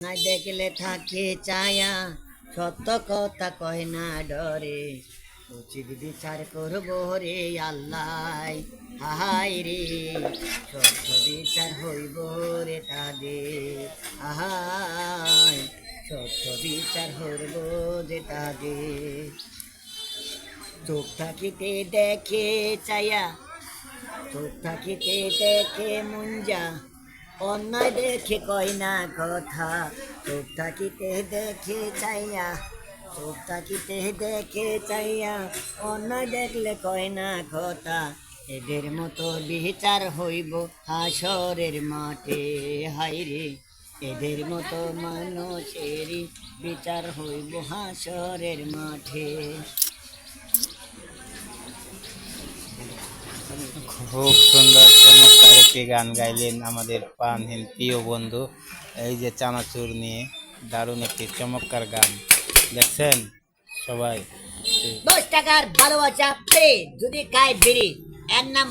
না দেখলে থাকে চায়া, সত্য কথা কয় না ডরে। উচিত বিচার করব রে আল্লাহ হাই রে। সত্য বিচার হইব রে তাদের আহাই সত্য বিচার হইব যে তাদের। চোখ থাকিতে দেখে চায়া, চোখ থাকিতে দেখে মুঞ্জা অন্যায় দেখে কয় না কথা। চোখ থাকিতে দেখে চাইয়া, চোখ থাকিতে দেখে চাইয়া, অন্যায় দেখলে কয় না কথা। এদের মতো বিচার হইব হাসরের মাঠে। হাইরে এদের মতো মানুষেরই বিচার হইব হাসরের মাঠে। খুব সুন্দর। চমৎকার গান গাইলেন আমাদের প্রাণহীন প্রিয় বন্ধু। এই যে চানাচুর নিয়ে দারুণ একটি চমৎকার গান। দেখছেন সবাই? দশ টাকার ভালোবাসা যদি খায় বেরি এর নাম